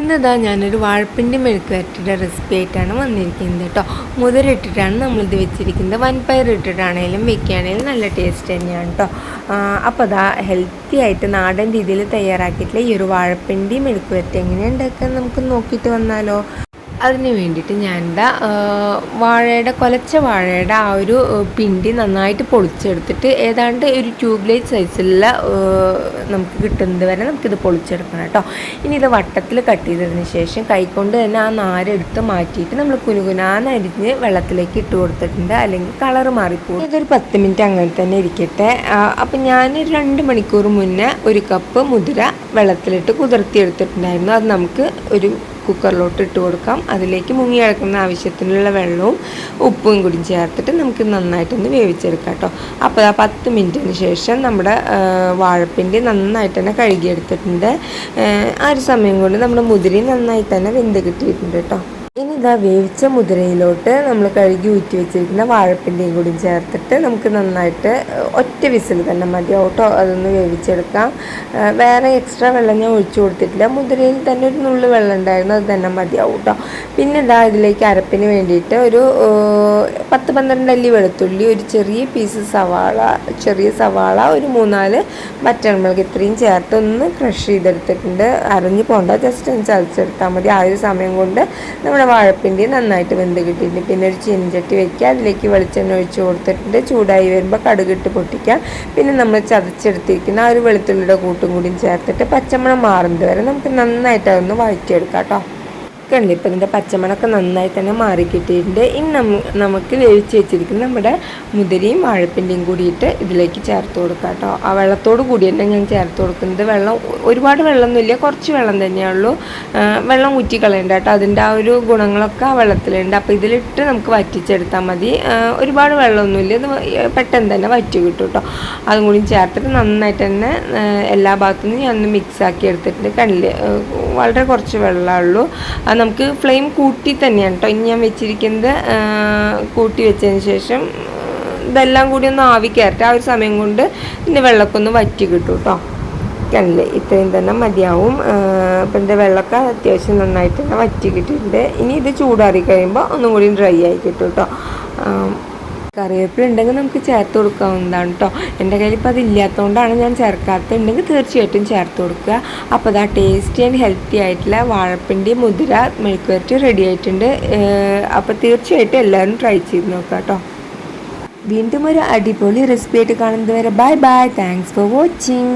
ഇന്നതാ ഞാനൊരു വാഴപ്പിന്റെ മെഴുക്ക് വരട്ടിയുടെ റെസിപ്പി ആയിട്ടാണ് വന്നിരിക്കുന്നത് കേട്ടോ. മുതലിട്ടിട്ടാണ് നമ്മളിത് വെച്ചിരിക്കുന്നത്. വൻപയർ ഇട്ടിട്ടാണേലും വെക്കുകയാണെങ്കിലും നല്ല ടേസ്റ്റ് തന്നെയാണ് കേട്ടോ. അപ്പോൾ അതാ ഹെൽത്തി ആയിട്ട് നാടൻ രീതിയിൽ തയ്യാറാക്കിയിട്ടുള്ള ഈ ഒരു വാഴപ്പിണ്ടി മെഴുക്ക് വരട്ടി എങ്ങനെയാണ് ഉണ്ടാക്കുക നമുക്ക് നോക്കിയിട്ട് വന്നാലോ. അതിന് വേണ്ടിയിട്ട് ഞാൻ എന്താ വാഴയുടെ കൊലച്ച വാഴയുടെ ആ ഒരു പിണ്ടി നന്നായിട്ട് പൊളിച്ചെടുത്തിട്ട് ഏതാണ്ട് ഒരു ട്യൂബ് ലൈറ്റ് സൈസിലുള്ള നമുക്ക് കിട്ടുന്നത് വരെ നമുക്കിത് പൊളിച്ചെടുക്കണം കേട്ടോ. ഇനി ഇത് വട്ടത്തിൽ കട്ട് ചെയ്തതിന് ശേഷം കൈകൊണ്ട് തന്നെ ആ നാരെടുത്ത് മാറ്റിയിട്ട് നമ്മൾ കുനുകുനാന്നരിഞ്ഞ് വെള്ളത്തിലേക്ക് ഇട്ട് കൊടുത്തിട്ടുണ്ട്. അല്ലെങ്കിൽ കളറ് മാറിപ്പോകും ഇതൊരു പത്ത് മിനിറ്റ് അങ്ങനെ തന്നെ ഇരിക്കട്ടെ. അപ്പം ഞാൻ രണ്ട് മണിക്കൂർ മുന്നേ ഒരു കപ്പ് മുതിര വെള്ളത്തിലിട്ട് കുതിർത്തി എടുത്തിട്ടുണ്ടായിരുന്നു അത് നമുക്ക് ഒരു കുക്കറിലോട്ട് ഇട്ട് കൊടുക്കാം. അതിലേക്ക് മുങ്ങി കിടക്കുന്ന ആവശ്യത്തിനുള്ള വെള്ളവും ഉപ്പും കൂടി ചേർത്തിട്ട് നമുക്ക് നന്നായിട്ടൊന്ന് വേവിച്ചെടുക്കാം കേട്ടോ. അപ്പോൾ ആ പത്ത് മിനിറ്റിന് ശേഷം നമ്മുടെ വാഴപ്പിന്റെ നന്നായിട്ട് തന്നെ കഴുകിയെടുത്തിട്ടുണ്ട്. ആ ഒരു സമയം കൊണ്ട് നമ്മുടെ മുതിരി നന്നായി തന്നെ വെന്ത് കിട്ടിയിട്ടുണ്ട് കേട്ടോ. ഇനി ഇതാ വേവിച്ച മുതിരയിലോട്ട് നമ്മൾ കഴുകി ഊറ്റി വെച്ചിരിക്കുന്ന വാഴപ്പിന്റെയും കൂടി ചേർത്തിട്ട് നമുക്ക് നന്നായിട്ട് ഒറ്റ വിസിൽ തന്നെ മതി. ഓട്ടോ അതൊന്ന് വേവിച്ചെടുക്കാം. വേറെ എക്സ്ട്രാ വെള്ളം ഞാൻ ഒഴിച്ചു കൊടുത്തിട്ടില്ല. മുതിരയിൽ തന്നെ ഒരു നുള്ളു വെള്ളം ഉണ്ടായിരുന്നു അത് തന്നെ മതിയാവും കേട്ടോ പിന്നെ ഇതാ ഇതിലേക്ക് അരപ്പിന് വേണ്ടിയിട്ട് ഒരു പത്ത് പന്ത്രണ്ട് അല്ലി വെളുത്തുള്ളി ഒരു ചെറിയ പീസ് സവാള ചെറിയ സവാള ഒരു മൂന്നാൽ വറ്റൽമുളക് ഇത്രയും ചേർത്ത് ഒന്ന് ക്രഷ് ചെയ്തെടുത്തിട്ടുണ്ട്. അരഞ്ഞു പോകണ്ട ജസ്റ്റ് ഒന്ന് ചതച്ചെടുത്താൽ മതി. ആ ഒരു സമയം കൊണ്ട് നമ്മുടെ വാഴപ്പിണ്ടി നന്നായിട്ട് വെന്ത് കിട്ടിയിട്ടുണ്ട്. പിന്നെ ഒരു ചീനച്ചട്ടി വെക്കുക. അതിലേക്ക് വെളിച്ചെണ്ണ ഒഴിച്ച് കൊടുത്തിട്ടുണ്ട്. ചൂടായി വരുമ്പോൾ കടുകിട്ട് പൊട്ടിക്കുക പിന്നെ നമ്മൾ ചതച്ചെടുത്തിരിക്കുന്ന ആ ഒരു വെളുത്തുള്ളിയുടെ കൂട്ടും കൂടിയും ചേർത്തിട്ട് പച്ചമണം മാറുന്നത് വരെ നമുക്ക് നന്നായിട്ട് അതൊന്ന് വഴറ്റിയെടുക്കാം കേട്ടോ. കണ്ടില്ലേ ഇപ്പം ഇതിന്റെ പച്ചമണമൊക്കെ നന്നായി തന്നെ മാറി കിട്ടിയിട്ടുണ്ട് ഇനി നമ്മ നമുക്ക് വേവിച്ച് വെച്ചിരിക്കുന്ന നമ്മുടെ മുതിരയും വാഴപ്പിന്റെയും കൂടിയിട്ട് ഇതിലേക്ക് ചേർത്ത് കൊടുക്കാം കേട്ടോ. ആ വെള്ളത്തോട് കൂടി തന്നെ ഞാൻ ചേർത്ത് കൊടുക്കുന്നത് വെള്ളം ഒരുപാട് വെള്ളമൊന്നുമില്ല കുറച്ച് വെള്ളം തന്നെയുള്ളൂ. വെള്ളം ഊറ്റി കളയണ്ട കേട്ടോ. അതിന്റെ ആ ഒരു ഗുണങ്ങളൊക്കെ ആ വെള്ളത്തിലുണ്ട്. അപ്പോൾ ഇതിലിട്ട് നമുക്ക് വറ്റിച്ചെടുത്താൽ മതി. ഒരുപാട് വെള്ളമൊന്നുമില്ല. ഇത് പെട്ടെന്ന് തന്നെ വറ്റി കിട്ടും കേട്ടോ. അതും കൂടി ചേർത്തിട്ട് നന്നായിട്ട് തന്നെ എല്ലാ ഭാഗത്തു നിന്നും ഒന്ന് മിക്സ് ആക്കി എടുത്തിട്ടുണ്ട്. കണ്ടില്ലേ? വളരെ കുറച്ച് വെള്ളമേ ഉള്ളൂ. അത് നമുക്ക് ഫ്ലെയിം കൂട്ടി തന്നെയാണ് കേട്ടോ ഇനി ഞാൻ വെച്ചിരിക്കുന്നത് കൂട്ടി വെച്ചതിന് ശേഷം ഇതെല്ലാം കൂടി ഒന്ന് ആവി കയറട്ടെ. ആ ഒരു സമയം കൊണ്ട് ഇതിന്റെ വെള്ളമൊക്കെ ഒന്ന് വറ്റി കിട്ടും കേട്ടോ കണ്ടില്ലേ ഇത്രയും തന്നെ മതിയാവും. അപ്പം എന്റെ വെള്ളമൊക്കെ അത്യാവശ്യം നന്നായിട്ട് തന്നെ വറ്റി കിട്ടിയിട്ടുണ്ട്. ഇനി ഇത് ചൂടാറി കഴിയുമ്പോൾ ഒന്നും കൂടി ഡ്രൈ ആയി കിട്ടും കേട്ടോ കറിവേപ്പില ഉണ്ടെങ്കിൽ നമുക്ക് ചേർത്ത് കൊടുക്കാവുന്നതാണ് കേട്ടോ എന്റെ കയ്യിൽ ഇപ്പോൾ അതില്ലാത്തതുകൊണ്ടാണ് ഞാൻ ചേർക്കാത്തുണ്ടെങ്കിൽ തീർച്ചയായിട്ടും ചേർത്ത് കൊടുക്കുക. അപ്പോൾ അതാ ടേസ്റ്റി ആൻഡ് ഹെൽത്തി ആയിട്ടുള്ള വാഴപ്പിന്റെ മുതിര മെഴുക്ക് വരട്ടി റെഡി ആയിട്ടുണ്ട്. അപ്പോൾ തീർച്ചയായിട്ടും എല്ലാവരും ട്രൈ ചെയ്ത് നോക്കാം കേട്ടോ വീണ്ടും ഒരു അടിപൊളി റെസിപ്പി ആയിട്ട് കാണുന്നത് വരെ. Bye bye thanks for watching